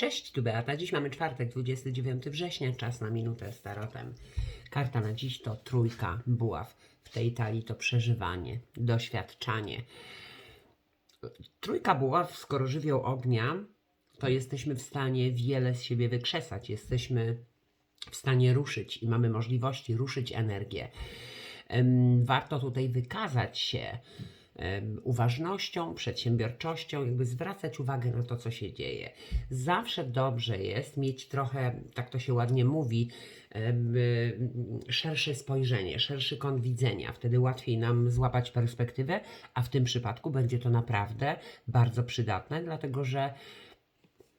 Cześć, tu Beata. Dziś mamy czwartek, 29 września, czas na minutę z tarotem. Karta na dziś to trójka buław. W tej talii to przeżywanie, doświadczanie. Trójka buław, skoro żywioł ognia, to jesteśmy w stanie wiele z siebie wykrzesać. Jesteśmy w stanie ruszyć i mamy możliwości ruszyć energię. Warto tutaj wykazać się uważnością, przedsiębiorczością, jakby zwracać uwagę na to, co się dzieje. Zawsze dobrze jest mieć trochę, tak to się ładnie mówi, szersze spojrzenie, szerszy kąt widzenia. Wtedy łatwiej nam złapać perspektywę, a w tym przypadku będzie to naprawdę bardzo przydatne, dlatego że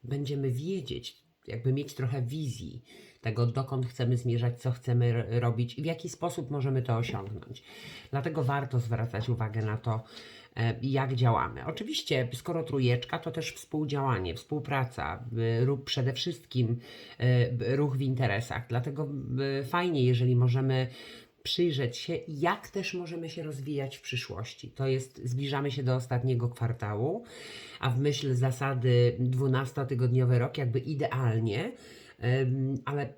będziemy wiedzieć, jakby mieć trochę wizji tego, dokąd chcemy zmierzać, co chcemy robić i w jaki sposób możemy to osiągnąć. Dlatego warto zwracać uwagę na to, e, jak działamy. Oczywiście, skoro trójeczka, to też współdziałanie, współpraca, ruch przede wszystkim y, ruch w interesach. Dlatego fajnie, jeżeli możemy przyjrzeć się, jak też możemy się rozwijać w przyszłości. To jest, zbliżamy się do ostatniego kwartału, a w myśl zasady 12-tygodniowy rok, jakby idealnie, ale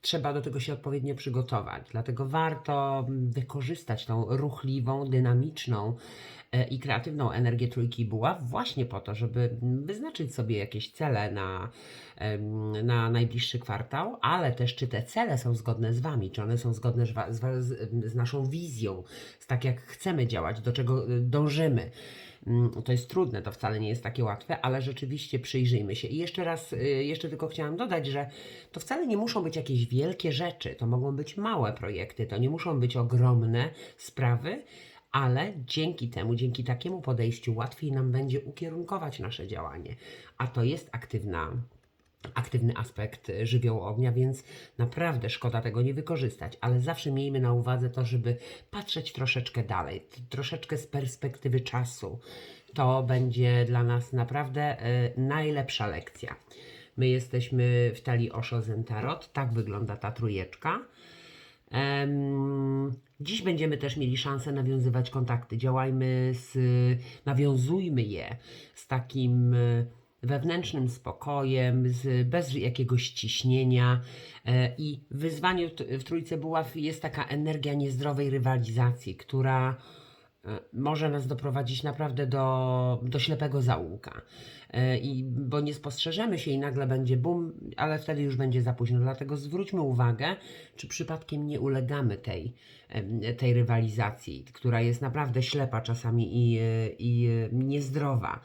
trzeba do tego się odpowiednio przygotować. Dlatego warto wykorzystać tą ruchliwą, dynamiczną e, i kreatywną energię trójki buław właśnie po to, żeby wyznaczyć sobie jakieś cele na, na najbliższy kwartał, ale też czy te cele są zgodne z Wami, czy one są zgodne z, z, z naszą wizją, z tak jak chcemy działać, do czego y, dążymy. Mm, To jest trudne, to wcale nie jest takie łatwe, ale rzeczywiście przyjrzyjmy się. I jeszcze raz, y, jeszcze tylko chciałam dodać, że to wcale nie muszą być jakieś wielkie rzeczy, to mogą być małe projekty, to nie muszą być ogromne sprawy, ale dzięki temu, dzięki takiemu podejściu łatwiej nam będzie ukierunkować nasze działanie. A to jest aktywna aktywny aspekt y, żywiołu ognia, więc naprawdę szkoda tego nie wykorzystać, ale zawsze miejmy na uwadze to, żeby patrzeć troszeczkę dalej, troszeczkę z perspektywy czasu. To będzie dla nas naprawdę y, najlepsza lekcja. My jesteśmy w talii Osho Zentarot, tak wygląda ta trójeczka. Em, Dziś będziemy też mieli szansę nawiązywać kontakty. Działajmy z, nawiązujmy je z takim e, wewnętrznym spokojem, z, bez jakiegoś ciśnienia. E, I wyzwaniu w Trójce Buław jest taka energia niezdrowej rywalizacji, która e, może nas doprowadzić naprawdę do, do ślepego zaułka. E, I, bo nie spostrzeżemy się i nagle będzie bum, ale wtedy już będzie za późno. Dlatego zwróćmy uwagę, czy przypadkiem nie ulegamy tej, tej rywalizacji, która jest naprawdę ślepa czasami i, i niezdrowa.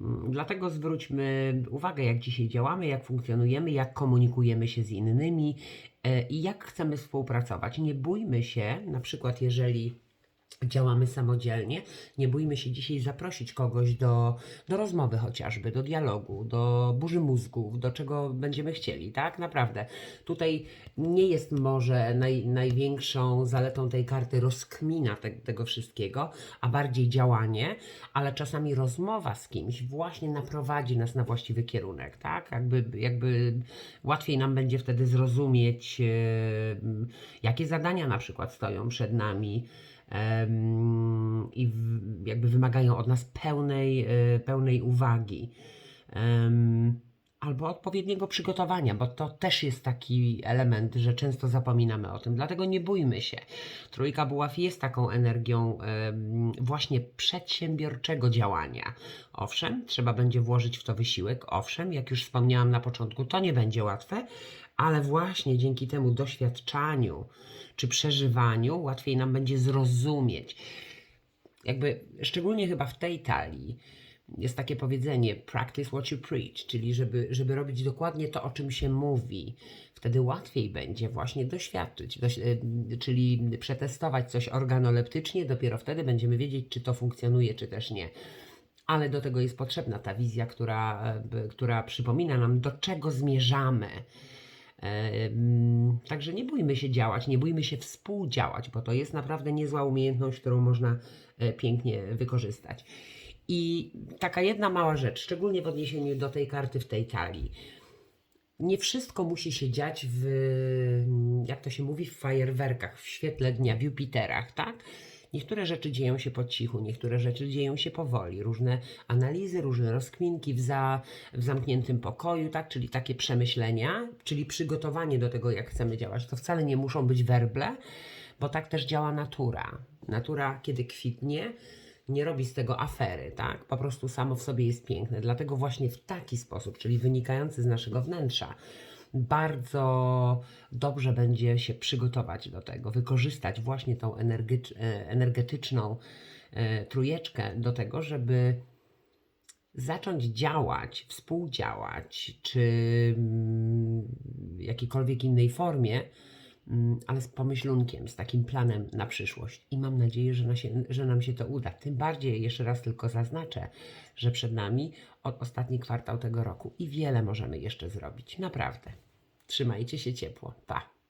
Mm, Dlatego zwróćmy uwagę, jak dzisiaj działamy, jak funkcjonujemy, jak komunikujemy się z innymi e, i jak chcemy współpracować. Nie bójmy się, na przykład, jeżeli działamy samodzielnie, nie bójmy się dzisiaj zaprosić kogoś do, do rozmowy chociażby, do dialogu, do burzy mózgów, do czego będziemy chcieli, tak? Naprawdę. Tutaj nie jest może naj, największą zaletą tej karty rozkmina te, tego wszystkiego, a bardziej działanie, ale czasami rozmowa z kimś właśnie naprowadzi nas na właściwy kierunek, tak? Jakby, jakby łatwiej nam będzie wtedy zrozumieć, e, jakie zadania na przykład stoją przed nami, i jakby wymagają od nas pełnej, e, pełnej uwagi. Albo odpowiedniego przygotowania, bo to też jest taki element, że często zapominamy o tym. Dlatego nie bójmy się. Trójka buław jest taką energią właśnie przedsiębiorczego działania. Owszem, trzeba będzie włożyć w to wysiłek. Owszem, jak już wspomniałam na początku, to nie będzie łatwe, ale właśnie dzięki temu doświadczaniu czy przeżywaniu łatwiej nam będzie zrozumieć. Jakby szczególnie chyba w tej talii jest takie powiedzenie practice what you preach, czyli żeby, żeby robić dokładnie to, o czym się mówi. Wtedy łatwiej będzie właśnie doświadczyć, doś, y, czyli przetestować coś organoleptycznie, dopiero wtedy będziemy wiedzieć, czy to funkcjonuje, czy też nie. Ale do tego jest potrzebna ta wizja, która, e, która przypomina nam, do czego zmierzamy. Em, Także nie bójmy się działać, nie bójmy się współdziałać, bo to jest naprawdę niezła umiejętność, którą można e, pięknie wykorzystać. I taka jedna mała rzecz, szczególnie w odniesieniu do tej karty w tej talii. Nie wszystko musi się dziać w, jak to się mówi, w fajerwerkach, w świetle dnia, w Jupiterach, tak? Niektóre rzeczy dzieją się po cichu, niektóre rzeczy dzieją się powoli. Różne analizy, różne rozkminki w, za, w zamkniętym pokoju, tak? czyli takie przemyślenia, czyli przygotowanie do tego, jak chcemy działać. To wcale nie muszą być werble, bo tak też działa natura. Natura, kiedy kwitnie, nie robi z tego afery, tak? Po prostu samo w sobie jest piękne. Dlatego właśnie w taki sposób, czyli wynikający z naszego wnętrza, bardzo dobrze będzie się przygotować do tego, wykorzystać właśnie tą e, energetyczną e, trójeczkę do tego, żeby zacząć działać, współdziałać, czy mm, w jakiejkolwiek innej formie, ale z pomyślunkiem, z takim planem na przyszłość. I mam nadzieję, że, że nam się to uda. Tym bardziej, jeszcze raz tylko zaznaczę, że przed nami od ostatni kwartał tego roku i wiele możemy jeszcze zrobić. Naprawdę. Trzymajcie się ciepło. Pa!